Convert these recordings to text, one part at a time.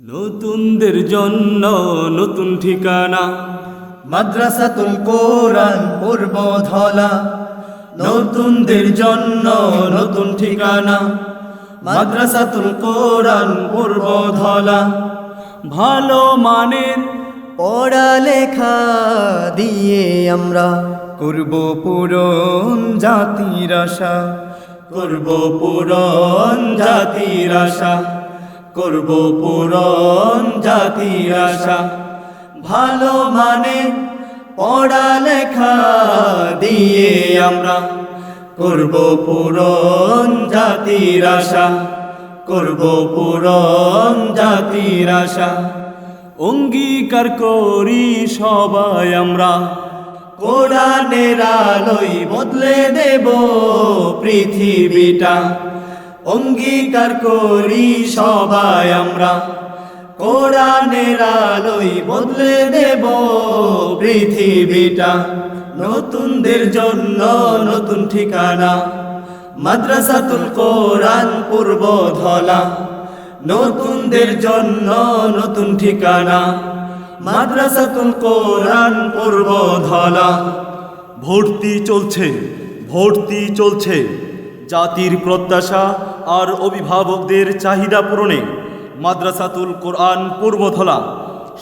নতুনদের জন্য নতুন ঠিকানা। মাদ্রাসাতুল কোরআন পূর্ব ধলা নতুনদের জন্য নতুন ঠিকানা। মাদ্রাসাতুল কোরআন পূর্ব ধলা ভালো মানের পড়ালেখা দিয়ে আমরা করব পূরণ জাতির আশা। করব পূরণ জাতির আশা। করব পূরণ জাতির আশা। ভালো মানে পড়ালেখা দিয়ে আমরা করব পূরণ জাতির আশা। করব পূরণ জাতির আশা। অঙ্গীকার করি সবাই আমরা। কোরআনের আলোই বদলে দেব পৃথিবীটা। অঙ্গীকার করি সবাই আমরা। কোরআনের আলোই বদলে দেব পৃথিবীটা। নতুনদের জন্য নতুন ঠিকানা। মাদ্রাসাতুল কোরআন পূর্ব ধলা নতুনদের জন্য নতুন ঠিকানা। মাদ্রাসাতুল কোরআন পূর্ব ধলা ভর্তি চলছে ভর্তি চলছে। জাতির প্রত্যাশা আর অভিভাবকদের চাহিদা পূরণে মাদ্রাসাতুল কোরআন পূর্বধলা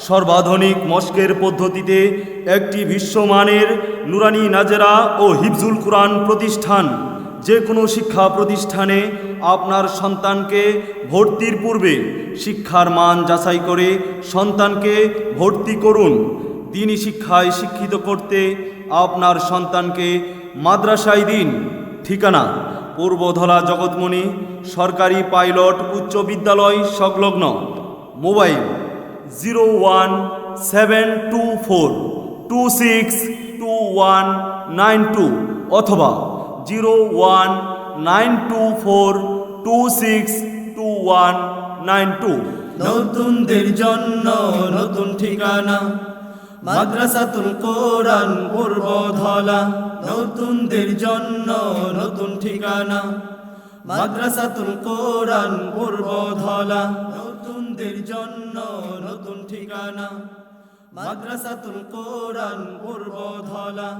সর্বাধুনিক মস্কের পদ্ধতিতে একটি বিশ্বমানের নুরানি নাজেরা ও হিফজুল কোরআন প্রতিষ্ঠান, যে কোনো শিক্ষা প্রতিষ্ঠানে আপনার সন্তানকে ভর্তির পূর্বে শিক্ষার মান যাচাই করে সন্তানকে ভর্তি করুন। তিনি শিক্ষায় শিক্ষিত করতে আপনার সন্তানকে মাদ্রাসায় দিন। ঠিকানা পূর্বধলা জগৎমণি, সরকারি পাইলট, উচ্চ বিদ্যালয়, সংলগ্ন। Mobile zero one seven two four, two six two one nine two অথবা zero one nine two four, two six two one nine two. নতুনদের জন্য নতুন ঠিকানা। মাদ্রাসাতুল কোরআন পূর্ব ধলা নতুনদের জন্য নতুন ঠিকানা। মাদ্রাসাতুল কোরআন পূর্ব ধলা নতুনদের জন্য নতুন ঠিকানা। মাদ্রাসাতুল কোরআন পূর্ব ধলা